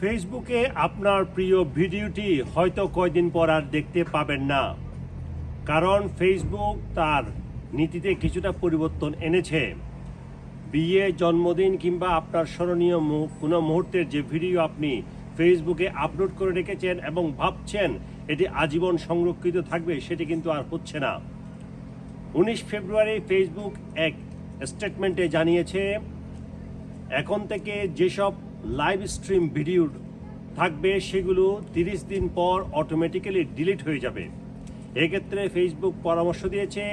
ফেসবুকে আপনার প্রিয় ভিডিওটি হয়তো কয়দিন পর আর দেখতে পাবেন না। কারণ ফেসবুক তার নীতিতে কিছুটা পরিবর্তন এনেছে। বিয়ে, জন্মদিন কিংবা আপনার স্মরণীয় কোনো মুহূর্তের যে ভিডিও আপনি ফেসবুকে আপলোড করে রেখেছেন এবং ভাবছেন এটি আজীবন সংরক্ষিত থাকবে, সেটি কিন্তু আর হচ্ছে না। উনিশ ফেব্রুয়ারি ফেসবুক এক স্টেটমেন্টে জানিয়েছে, এখন থেকে যেসব লাইভ স্ট্রিম ভিডিও থাকবে, সেগুলো তিরিশ দিন পর অটোমেটিক্যালি ডিলিট হয়ে যাবে। এক্ষেত্রে ফেসবুক পরামর্শ দিয়েছে,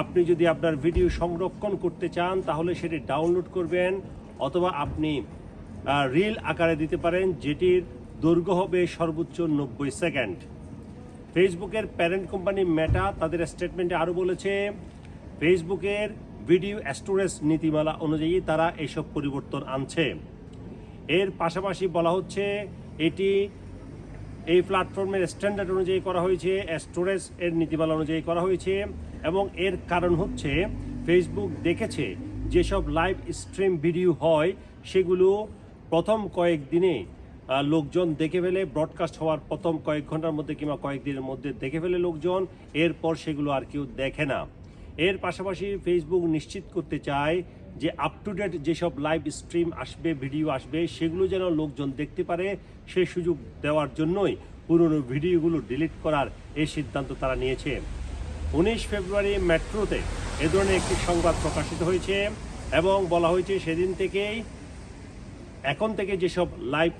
আপনি যদি আপনার ভিডিও সংরক্ষণ করতে চান, তাহলে সেটি ডাউনলোড করবেন, অথবা আপনি রিল আকারে দিতে পারেন, যেটির দৈর্ঘ্য হবে সর্বোচ্চ নব্বই সেকেন্ড। ফেসবুকের প্যারেন্ট কোম্পানি মেটা তাদের স্টেটমেন্টে আরও বলেছে ফেসবুকের ভিডিও স্টোরেজ নীতিমালা অনুযায়ী তারা এসব পরিবর্তন আনছে। এর পাশাপাশি বলা হচ্ছে এটি এই প্ল্যাটফর্মের স্ট্যান্ডার্ড অনুযায়ী করা হয়েছে স্টোরেজ এর নীতিমালা অনুযায়ী করা হয়েছে এবং এর কারণ হচ্ছে ফেসবুক দেখেছে যেসব লাইভ স্ট্রিম ভিডিও হয় সেগুলো প্রথম কয়েক দিনে লোকজন দেখে ফেলে ব্রডকাস্ট হওয়ার প্রথম কয়েক ঘণ্টার মধ্যে কিংবা কয়েকদিনের মধ্যে দেখে ফেলে লোকজন, এরপর সেগুলো আর কেউ দেখে না। এর পাশাপাশি ফেসবুক নিশ্চিত করতে চায় যে আপ টু ডেট যেসব লাইভ স্ট্রিম আসবে ভিডিও আসবে, সেগুলো যেন লোকজন দেখতে পারে, সেই সুযোগ দেওয়ার জন্যই পুরনো ভিডিওগুলো ডিলিট করার এই সিদ্ধান্ত তারা নিয়েছে। উনিশ ফেব্রুয়ারি মেট্রোতে এ ধরনের একটি সংবাদ প্রকাশিত হয়েছে এবং বলা হয়েছে সেদিন থেকেই, এখন থেকে যেসব লাইভ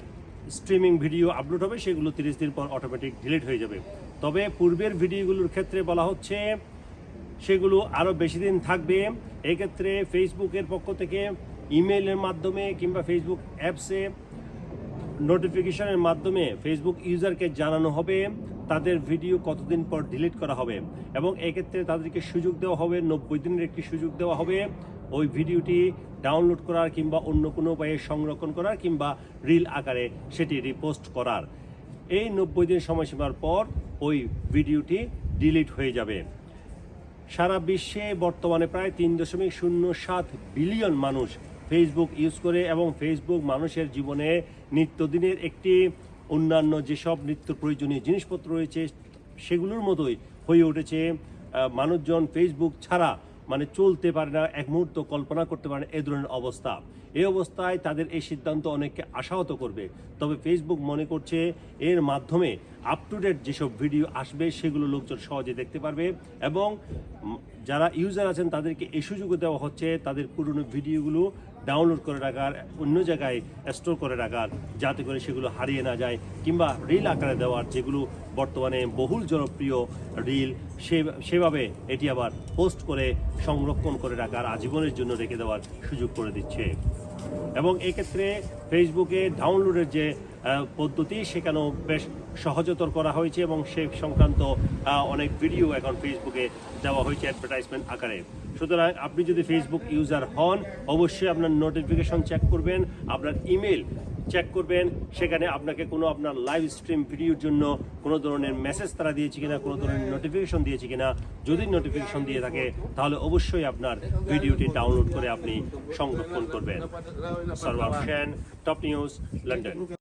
স্ট্রিমিং ভিডিও আপলোড হবে, সেগুলো তিরিশ দিন পর অটোমেটিক ডিলিট হয়ে যাবে। তবে পূর্বের ভিডিওগুলোর ক্ষেত্রে বলা হচ্ছে, সেগুলো আরও বেশি দিন থাকবে। এক্ষেত্রে ফেসবুকের পক্ষ থেকে ইমেলের মাধ্যমে কিংবা ফেসবুক অ্যাপসে নোটিফিকেশনের মাধ্যমে ফেসবুক ইউজারকে জানানো হবে, তাদের ভিডিও কতদিন পর ডিলিট করা হবে এবং এক্ষেত্রে তাদেরকে সুযোগ দেওয়া হবে, নব্বই দিনের একটি সুযোগ দেওয়া হবে ওই ভিডিওটি ডাউনলোড করার কিংবা অন্য কোনো উপায়ে সংরক্ষণ করার কিংবা রিল আকারে সেটি রিপোস্ট করার। এই নব্বই দিন সময়সীমার পর ওই ভিডিওটি ডিলিট হয়ে যাবে। সারা বিশ্বে বর্তমানে প্রায় তিন দশমিক শূন্য সাত বিলিয়ন মানুষ ফেসবুক ইউজ করে এবং ফেসবুক মানুষের জীবনে নিত্যদিনের একটি অন্যান্য যেসব নিত্য প্রয়োজনীয় জিনিসপত্র রয়েছে, সেগুলোর মতোই হয়ে উঠেছে। মানুষজন ফেসবুক ছাড়া মানে চলতে পারে না, এক মুহূর্ত কল্পনা করতে পারে না, এ ধরনের অবস্থা। এই অবস্থায় তাদের এই সিদ্ধান্ত অনেককে আশাহত করবে। তবে ফেসবুক মনে করছে এর মাধ্যমে আপ টু ডেট যেসব ভিডিও আসবে, সেগুলো লোকজন সহজে দেখতে পারবে এবং যারা ইউজার আছেন, তাদেরকে এই সুযোগও দেওয়া হচ্ছে তাদের পুরনো ভিডিওগুলো ডাউনলোড করে রাখার, অন্য জায়গায় স্টোর করে রাখার, যাতে করে সেগুলো হারিয়ে না যায়, কিংবা রিল আকারে দেওয়ার যেগুলো বর্তমানে বহুল জনপ্রিয় রিল সে, সেভাবে এটি আবার পোস্ট করে সংরক্ষণ করে রাখার, আজীবনের জন্য রেখে দেওয়ার সুযোগ করে দিচ্ছে। এবং এক্ষেত্রে ফেসবুকে ডাউনলোডের যে পদ্ধতি, সেখানেও বেশ সহজতর করা হয়েছে এবং সে সংক্রান্ত অনেক ভিডিও এখন ফেসবুকে দেওয়া হয়েছে অ্যাডভার্টাইজমেন্ট আকারে। সুতরাং আপনি যদি ফেসবুক ইউজার হন, অবশ্যই আপনার নোটিফিকেশন চেক করবেন, আপনার ইমেল চেক করবেন, সেখানে আপনাকে কোনো আপনার লাইভ স্ট্রিম ভিডিওর জন্য কোনো ধরনের মেসেজ তারা দিয়েছে কিনা, কোনো ধরনের নোটিফিকেশন দিয়েছে কিনা, যদি নোটিফিকেশন দিয়ে থাকে, তাহলে অবশ্যই আপনার ভিডিওটি ডাউনলোড করে আপনি সংরক্ষণ করবেন। সর্বাব সেন টপ নিউজ লন্ডন